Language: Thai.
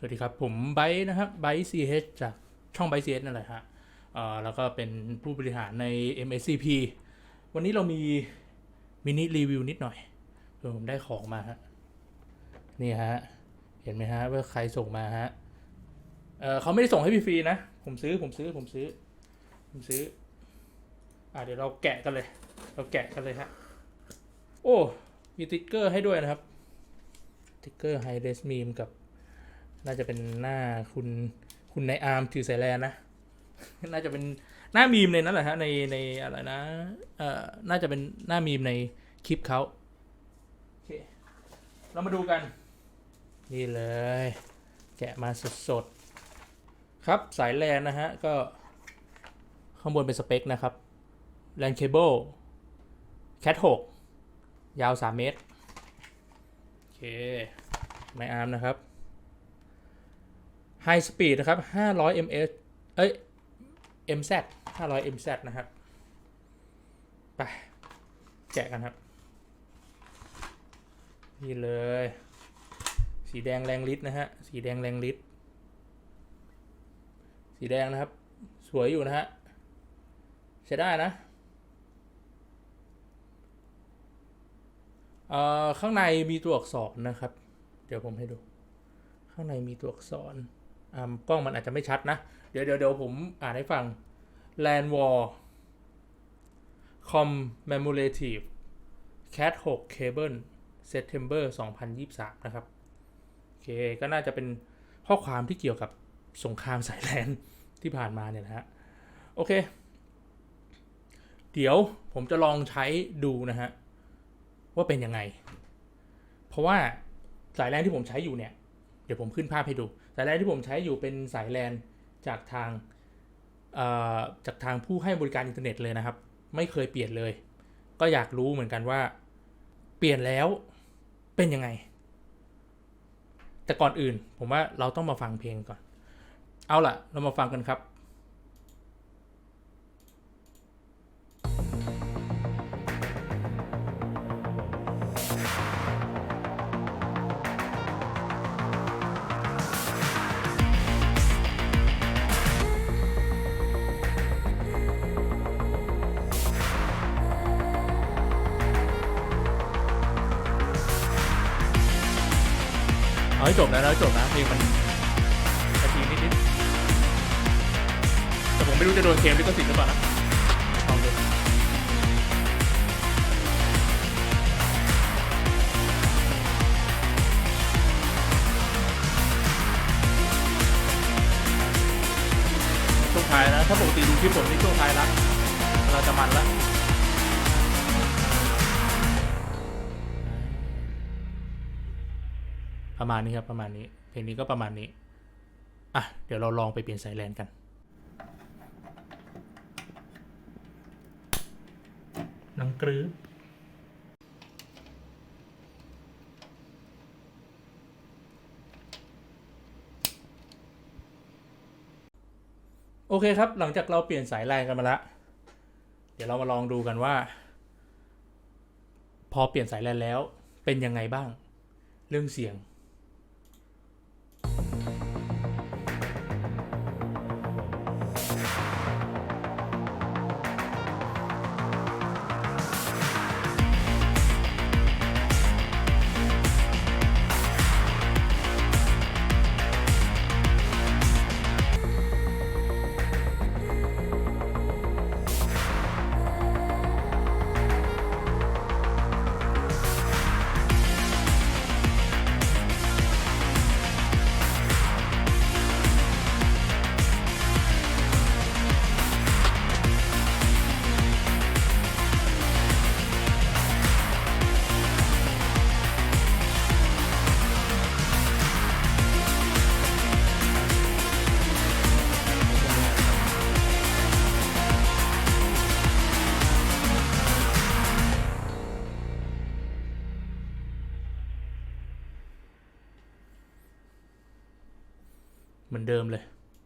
สวัสดีครับ ผมไบร์นะครับไบร์ท CH จากช่องไบร์ท CH นั่นแหละฮะเอ่อแล้วก็เป็นผู้บริหารใน MSCP วันนี้เรามีมินิรีวิวนิดหน่อยเออผมได้ของมาฮะนี่ฮะ เห็นไหมฮะว่าใครส่งมาฮะเออเขาไม่ได้ส่งให้ฟรีนะ ผมซื้อผมซื้อผมซื้อ ผมซื้ออะเดี๋ยวเราแกะกันเลย เราแกะกันเลยฮะโอ้มีติ๊กเกอร์ให้ด้วยนะครับติ๊กเกอร์ไฮเดสมีมกับ น่าจะเป็นหน้าคุณคุณในอาร์มถือสายแลนนะ น่าจะเป็นหน้ามีมในนั้นแหละฮะในในอะไรนะเอ่อน่าจะเป็นหน้ามีมในคลิปเขาโอเคเรามาดูกัน นี่เลย แกะมาสดๆ ครับสายแลนนะฮะ ก็ข้างบนเป็นสเปคนะครับแลนเคเบิลแคท6ยาว 3 เมตร โอเคในอาร์มนะครับ High Speed นะครับ 500 ms เอ้ย mz 500 mz นะครับ ไป แจกกันครับ นี่เลย สีแดงแรงลิตรนะฮะ สีแดงแรงลิตรสีแดงนะครับ สวยอยู่นะฮะใช้ได้นะเอ่อข้างในมีตัวอักษรนะครับ เดี๋ยวผมให้ดู ข้างในมีตัวอักษรอ่า กล้องมันอาจจะไม่ชัดนะ เดี๋ยวเดี๋ยวเดี๋ยวผมอ่านให้ฟัง Land War Commemorative Cat 6 Cable September 2023 นะครับ โอเค ก็น่าจะเป็นข้อความที่เกี่ยวกับสงครามสายแลนที่ผ่านมาเนี่ยนะฮะ โอเค เดี๋ยวผมจะลองใช้ดูนะฮะ ว่าเป็นยังไง เพราะว่าสายแลนที่ผมใช้อยู่เนี่ย เดี๋ยวผมขึ้นภาพให้ดู สายแลนที่ผมใช้อยู่เป็นสายแลนจากทางจากทางผู้ให้บริการอินเทอร์เน็ตเลยนะครับ ไม่เคยเปลี่ยนเลย ก็อยากรู้เหมือนกันว่า เปลี่ยนแล้วเป็นยังไง แต่ก่อนอื่น ผมว่าเราต้องมาฟังเพลงก่อน เอาล่ะ เรามาฟังกันครับ เอาให้จบนะเอาให้จบนะเพลงมันนาทีนิดๆแต่ผมไม่รู้จะโดนเคมลิขสิทธิ์หรือเปล่านะลองดูช่วงท้ายนะ ถ้าปกติดูคลิปผมนี่ช่วงท้ายละเราจะมันละ ประมาณนี้ครับประมาณนี้ เพลงนี้ก็ประมาณนี้ อะ เดี๋ยวเราลองไปเปลี่ยนสายแลนกัน นังกรื้อโอเคครับ หลังจากเราเปลี่ยนสายแลนกันมาแล้วเดี๋ยวเรามาลองดูกันว่า พอเปลี่ยนสายแลนแล้วเป็นยังไงบ้าง เรื่องเสียง มือนเดิมเลย